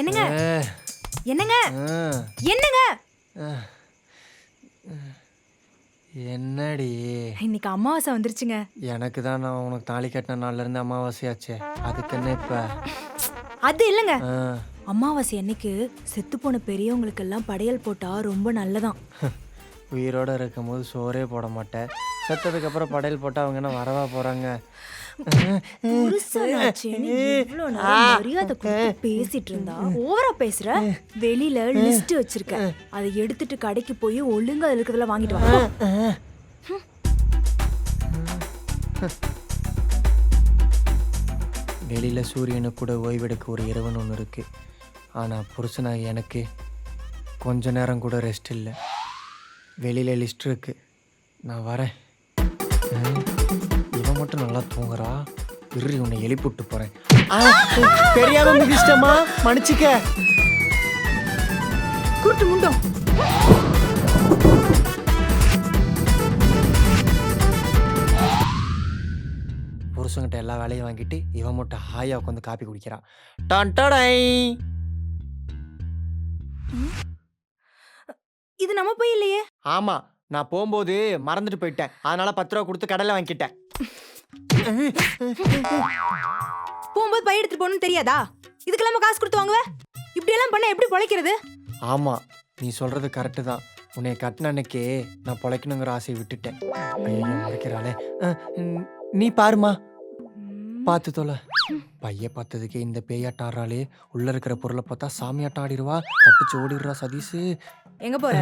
என்னங்க? என்னங்க? என்னங்க. என்னடி? இன்னைக்கு அமாவாசை வந்துருச்சுங்க. எனக்கு தான் நான் உனக்கு தாலி கட்டின நாள்ல இருந்து அமாவாசையாச்சே. அதுக்கு என்ன இப்ப. அது இல்லைங்க. அமாவாசை அன்னைக்கு செத்து போன பெரியவங்களுக்கு எல்லாம் படையல் போட்டா ரொம்ப நல்லதாம் உயிரோட இருக்கும்போது சோறே போட மாட்டேன் செத்ததுக்கு அப்புறம் படையல் போட்டா அவங்க என்ன வரவா போறாங்க? பேசிட்டு இருந்தா ஓவரா பேசுற? வெளியில லிஸ்ட் வச்சிருக்க. அதை எடுத்துட்டு கடைக்கு போய் ஒழுங்கா அதுல இருக்கிறதெல்லாம் வாங்கிட்டு வா. வெளியில சூரியனுக்கு கூட ஓய்வெடுக்க ஒரு இரவன் ஒன்று இருக்கு. ஆனா புருஷனா எனக்கு கொஞ்ச நேரம் கூட ரெஸ்ட் இல்லை. வெளியில லிஸ்ட் இருக்கு. நான் வரேன். இவன் மட்டும் நல்லா தூங்குறா. இரு உன்னை எழுப்பிவிட்டு போறேன். தெரியாம மிதிச்சிட்டமா மன்னிச்சுக்க. குருட்டு முண்டம் புருஷங்கிட்ட எல்லா வேலையும் வாங்கிட்டு இவன் மட்டும் ஹாயா உட்காந்து காப்பி குடிக்கிறான். டான் டடை இது நம்ம போய் இல்லையே? ஆமா நான் போகும்போது மறந்துட்டு போயிட்டேன். அதனால பத்து ரூபா கொடுத்து கடையில் வாங்கிட்டேன். போகும்போது பை எடுத்துட்டு போகணும்னு தெரியாதா? இதுக்கெல்லாம் காசு கொடுத்து வாங்குவ? இப்படி எல்லாம் பண்ண எப்படி பொழைக்கிறது? ஆமா நீ சொல்றது கரெக்டு தான். உன்னை கட்டின அன்னைக்கே நான் பொழைக்கணுங்கிற ஆசையை விட்டுட்டேன். ம், நீ பாருமா பார்த்து தொலை. பைய பார்த்ததுக்கே இந்த பேயாட்டம் ஆடுறாளே. உள்ள இருக்கிற பொருளை பார்த்தா சாமியாட்டம் ஆடிடுவா. தப்பிச்சு ஓடிடுறா சதீஷு. எங்க போற?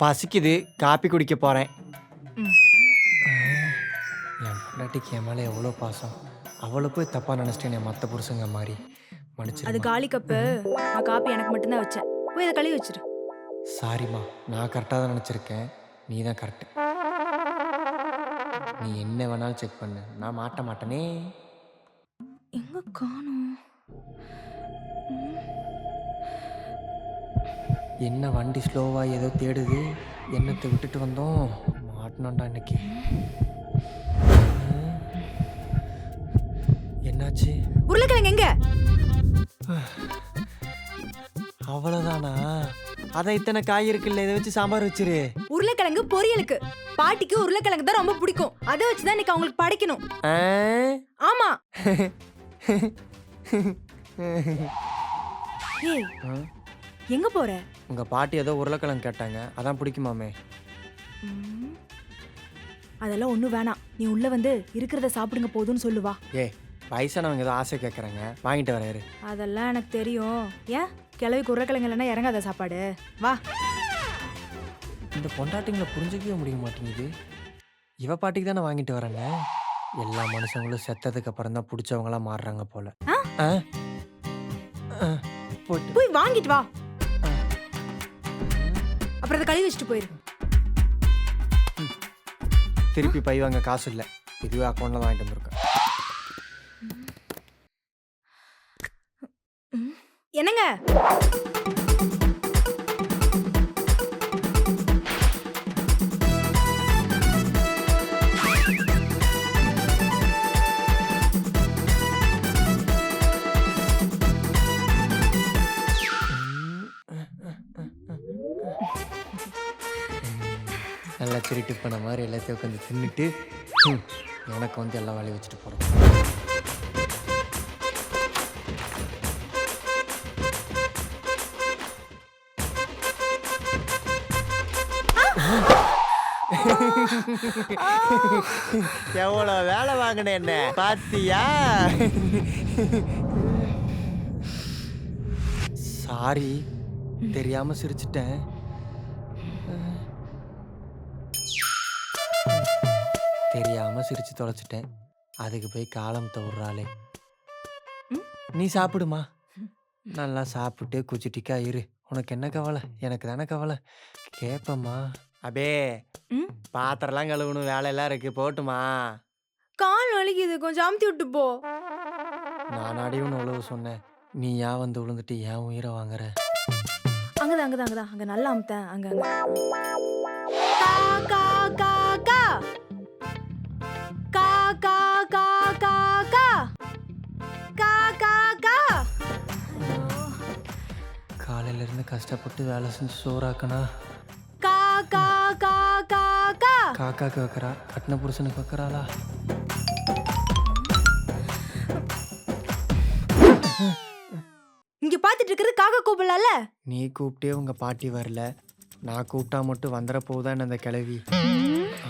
பசிக்குது. காப்பி குடிக்க போறேன். பொண்டாட்டிக்கு என் மேலே எவ்வளோ பாசம்? அவளை போய் தப்பா நினைச்சிட்டேன் என் மற்ற புருஷங்க மாதிரி அது மன்னிச்சிருமா காலி கப்பு. நான் காப்பி எனக்கு மட்டும்தான் வச்சேன். போய் அதை கழுவி வச்சிரு. சாரிம்மா நான் கரெக்டாக தான் நினச்சிருக்கேன். நீ தான் கரெக்டு நீ என்ன வேணாலும் செக் பண்ணு. நான் மாட்ட மாட்டேனே. எங்க காணோம்? என்ன வண்டி ஸ்லோவாக ஏதோ தேடுது? என்னத்தை விட்டுட்டு வந்தோம்? மாட்டினோண்டா இன்னைக்கு. என்னாச்சு? உருளைக்கிழங்கு எங்க? அவ்வளோதானா அதான் இத்தனை காய் இருக்குல்ல இதை வச்சு சாம்பார் வச்சிரு. உருளைக்கிழங்கு பொரியலுக்கு. பாட்டிக்கு உருளைக்கிழங்கு தான் ரொம்ப பிடிக்கும். அதை வச்சுதான் இன்னைக்கு அவங்களுக்கு படைக்கணும். ஆ? ஆமா. ஏய்? எங்க போற? உங்க பாட்டி ஏதோ உருளைக்கிழங்கு கேட்டாங்க. அதான் பிடிக்குமாமே. ம். அதெல்லாம் ஒண்ணும் வேணாம். நீ உள்ள வந்து இருக்கிறத சாப்பிடுங்க போதும்னு சொல்லுவா ஏ வயசானவங்க ஏதோ ஆசை கேட்குறாங்க வாங்கிட்டு வராரு அதெல்லாம் எனக்கு தெரியும். ஏன்? கிளவிக்கு உருளைக்கிழங்கு இல்லைன்னா இறங்காத சாப்பாடு. வா. இந்த பொண்டாட்டிங்களை புரிஞ்சிக்கவே முடிய மாட்டேங்குது. இவ பாட்டிக்கு தானே வாங்கிட்டு வரேங்க எல்லா மனுஷங்களும் செத்ததுக்கு அப்புறம் தான் பிடிச்சவங்களா மாறுறாங்க போல. ஆ? ஆ? போட்டு. போய் வாங்கிட்டு வா. அப்புறம் அதை கழுவி வச்சுட்டு போயிரு. திருப்பி பை வாங்க காசு இல்லை. இதுவே அக்கௌண்ட்ல வாங்கிட்டு வந்திருக்கேன் என்னங்க நல்லா திருட்டு பண்ண மாதிரி எல்லாத்தையும் உட்காந்து தின்னுட்டு எனக்கு வந்து எல்லா வேலையும் வச்சுட்டு போகிறோம் எவ்வளோ வேலை வாங்கினேன் என்ன? பாத்தியா? சாரி தெரியாம சிரிச்சிட்டேன். தெரியாம சிரிச்சு தொலைச்சிட்டேன். அதுக்கு போய் காலம் தவிர்றாளே. நீ சாப்பிடுமா? நல்லா சாப்பிட்டு குச்சிட்டிக்கா இரு. உனக்கு என்ன கவலை? எனக்கு தானே கவலை. கேப்பம்மா. அபே ம்? பாத்திரம்லாம் கழுவணும் வேலையெல்லாம் இருக்கு போட்டுமா? கால் வலிக்குது கொஞ்சம் அமுத்தி விட்டு போ. நான் அடியும் உழவு சொன்னேன். நீ ஏன் வந்து விழுந்துட்டு ஏன் உயிரை வாங்குற? அங்கதான் அங்கதான் அங்கதான் அங்க நல்லா அமுத்தேன். அங்க அங்க. கா கா கா கா. கா கா கா கா கா. கா கா கா. காலையிலேருந்து கஷ்டப்பட்டு வேலை செஞ்சு சோறாக்கனா கா கா கா கா. காக்காக்கு வைக்கிறா கட்டின புருஷனுக்கு வைக்கிறாளா? இங்க பாத்துட்டு இருக்கிறது காக்கா கூப்பிடலாம்ல? நீ கூப்பிட்டே உங்கள் பாட்டி வரல. நான் கூப்பிட்டா மட்டும் வந்துட போகுதான்னு அந்த கிளவி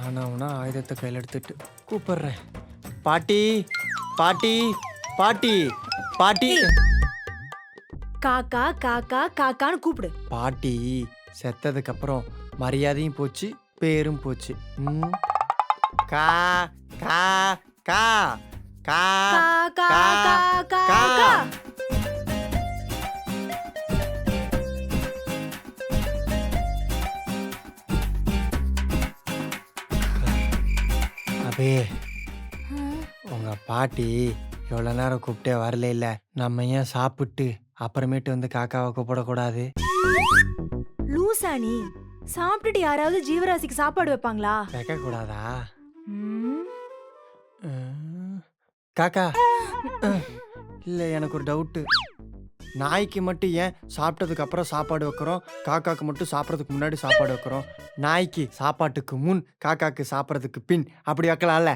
ஆனாவுனா ஆயுதத்தை கையில் எடுத்துட்டு கூப்பிடுறேன் பாட்டி பாட்டி பாட்டி. பாட்டி காக்கா காக்கா காக்கான்னு கூப்பிடு. பாட்டி செத்ததுக்கு அப்புறம் மரியாதையும் போச்சு பேரும் போச்சு. கா கா கா கா கா கா கா, கா கா கா. கா. அபே உங்க பாட்டி எவ்வளோ நேரம் கூப்பிட்டே வரல இல்ல. நம்ம ஏன் சாப்பிட்டு அப்புறமேட்டு வந்து காக்காவை கூப்பிடக்கூடாது? லூசா நீ சாப்பிட்டுட்டு யாராவது ஜீவராசிக்கு சாப்பாடு வைப்பாங்களா? வைக்கக்கூடாதா? ம், ம். காக்கா இல்லை எனக்கு ஒரு டவுட்டு. நாய்க்கு மட்டும் ஏன் சாப்பிட்டதுக்கு அப்புறம் சாப்பாடு வைக்கிறோம்? காக்காக்கு மட்டும் சாப்பிட்றதுக்கு முன்னாடி சாப்பாடு வைக்கிறோம். நாய்க்கு சாப்பாட்டுக்கு முன் காக்காக்கு சாப்பிட்றதுக்கு பின் அப்படி வைக்கலாம்ல?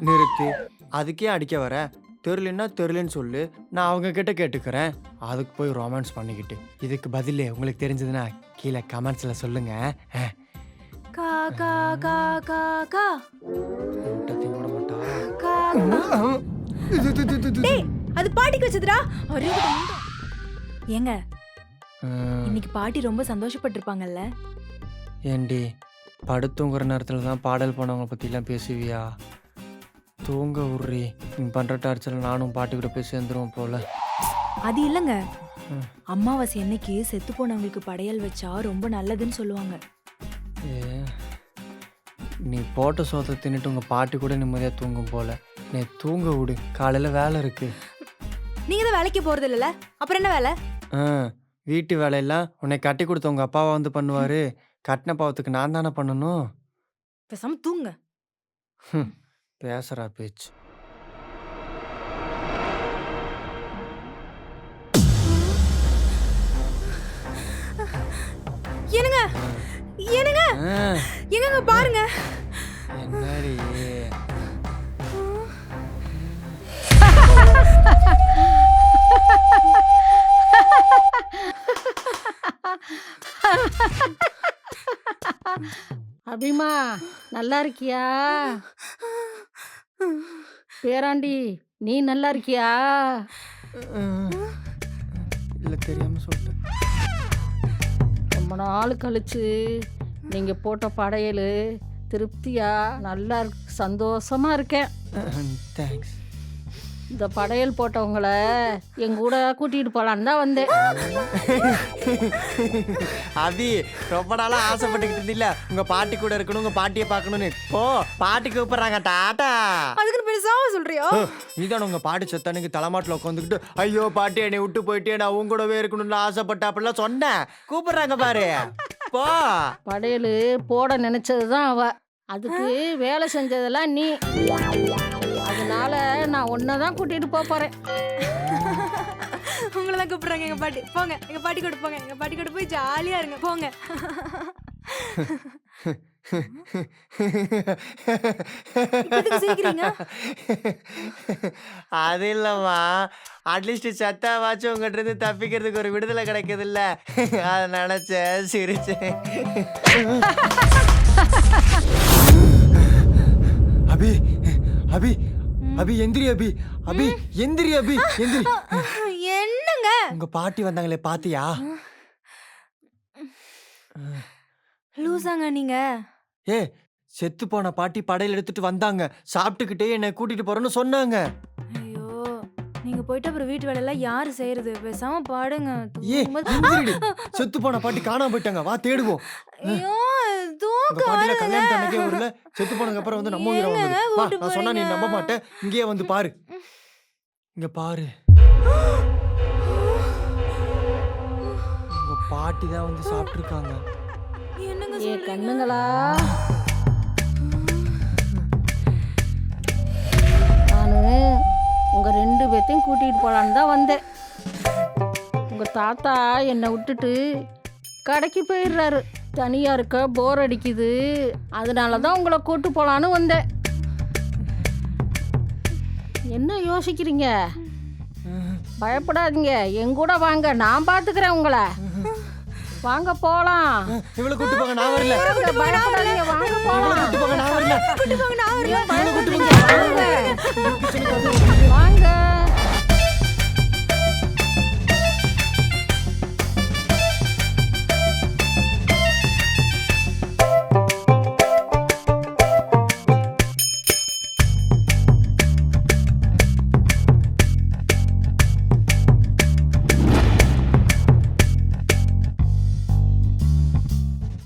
நிறுத்து. அதுக்கே அடிக்க வர? தெருலன்னா தெருலன்னு சொல்லு. நான் அவங்க கிட்ட கேட்டுக்கிறேன். அதுக்கு போய் ரொமான்ஸ் பண்ணிக்கிட்டு. இதுக்கு பதில் உங்களுக்கு தெரிஞ்சதுன்னா கீழே கமெண்ட்ஸில் சொல்லுங்க. கா கா கா கா கா. விட மாட்டா. கா டேய் அது பாட்டிக்கு வச்சதுடா. முண்டை. ஏங்க இன்னைக்கு பாட்டி ரொம்ப சந்தோஷப்பட்டிருப்பாங்கல்ல? ஏண்டி படுத்துங்கிற நேரத்தில் தான் பாடல் பண்ணவங்க பற்றிலாம் பேசுவியா? தூங்க உர்றி நீ பண்ணுற டார்ச்சரில் நானும் பாட்டி கூட போய் சேர்ந்துருவோம் போல. அது இல்லைங்க. ம். அமாவாசை அன்னைக்கு செத்து போனவங்களுக்கு படையல் வச்சா ரொம்ப நல்லதுன்னு சொல்லுவாங்க. நீ போட்ட சோத்தை தின்னுட்டு உங்கள் பாட்டி கூட நிம்மதியாக தூங்கும் போல. நீ தூங்க விடு. காலையில் வேலை இருக்குது நீங்க தான் வேலைக்கு போறது இல்லைல்ல அப்புறம் என்ன வேலை? ஆ வீட்டு வேலையெல்லாம் உன்னை கட்டி கொடுத்த உங்கள் அப்பாவை வந்து பண்ணுவார். கட்டின பாவத்துக்கு நான் தானே பண்ணணும்? பேசாம தூங்க. பேசுகிறா பேச்சு. என்னங்க? என்னங்க? எங்கங்க பாருங்க. என்னடி? அபிமா நல்லா இருக்கியா? பேராண்டி நீ நல்லா இருக்கியா? இல்லை தெரியாமல் சொல்லிட்டேன். ரொம்ப நாள் கழிச்சு நீங்க போட்ட படையல் திருப்தியா நல்லா இருக்கு சந்தோஷமா இருக்கேன். தேங்க்ஸ் இந்த படையல் போட்டவங்கள எங்க கூட கூட்டிட்டு போலான்னு தான் வந்தேன். அபி ரொம்ப நாளா ஆசைப்பட்டுக்கிட்டு இருந்தில்ல? உங்க பாட்டி கூட இருக்கணும் உங்க பாட்டியை பார்க்கணும்னு. ஓ பாட்டி கூப்பிடுறாங்க. டாட்டா அதுக்கு பெருசாவ சொல்றியோ? நீதான் உங்க பாட்டி செத்தனுக்கு தலைமாட்டில் உட்காந்துக்கிட்டு ஐயோ பாட்டி என்னை விட்டு போயிட்டே நான் உங்க கூடவே இருக்கணும்னு ஆசைப்பட்ட அப்படிலாம் சொன்னேன். கூப்பிடுறாங்க பாரு. போ. படையல் போட நினைச்சது தான் அவ. அதுக்கு வேலை செஞ்சதெல்லாம் நீ. அதனால நான் உன்னை தான் கூட்டிட்டு போக போறேன். உங்களை தான் கூப்பிடுறாங்க எங்க பாட்டி. போங்க எங்க பாட்டி கூட போங்க. எங்க பாட்டி கூட போய் ஜாலியா இருங்க. போங்க. அது இல்லம்மா. அட்லீஸ்ட் செத்தாவாச்சும் உங்ககிட்ட இருந்து தப்பிக்கிறதுக்கு ஒரு விடுதலை கிடைக்குது இல்ல அதை நினைச்சேன் சிரிச்சேன். அபி அபி அபி எந்திரி அபி. அபி எந்திரி அபி எந்திரி. என்னங்க? உங்க பாட்டி வந்தாங்களே பாத்தியா? லூசாங்க நீங்க. ஏ செத்து போன பாட்டி படையில எடுத்துட்டு வந்தாங்க. சாப்பிட்டுக்கிட்டே என்னை கூட்டிட்டு போறேன்னு சொன்னாங்க. ஐயோ நீங்க போயிட்டு அப்புறம் வீட்டு வேலையெல்லாம் யாரு செய்யறது? பேசாம பாடுங்க. ஏ. செத்து போன பாட்டி காணாம போயிட்டாங்க. வா தேடுவோம். ஐயோ உங்க பாட்டில கல்யாணம் அன்னைக்கே ஊர்ல செத்து போனதுக்கு அப்புறம் வந்து நம்ம உயிரை வாங்குது வா நான் சொன்னா நீ? நம்ப மாட்டேன் இங்கேயே வந்து பாரு. இங்க பாரு. உங்க பாட்டி தான் வந்து சாப்பிட்டுருக்காங்க. என்னங்க ஏ சொல்றீங்க? கண்ணுங்களா? நான் உங்க ரெண்டு பேர்த்தையும் கூட்டிட்டு போலான்னு தான் வந்தேன். உங்க தாத்தா என்னை விட்டுட்டு கடைக்கு போயிடுறாரு. தனியாக இருக்க போர் அடிக்குது. அதனால தான் உங்களை கூட்டு போகலான்னு வந்தேன். என்ன யோசிக்கிறீங்க? பயப்படாதீங்க. என் கூட வாங்க. நான் பார்த்துக்கிறேன் உங்களை. வாங்க போகலாம் இவ்வளோ கூட்டு போங்க நான் வரல. பயப்படாதீங்க வாங்க போகலாம் கூட்டு போங்க நான் வரல. வாங்க வாங்க.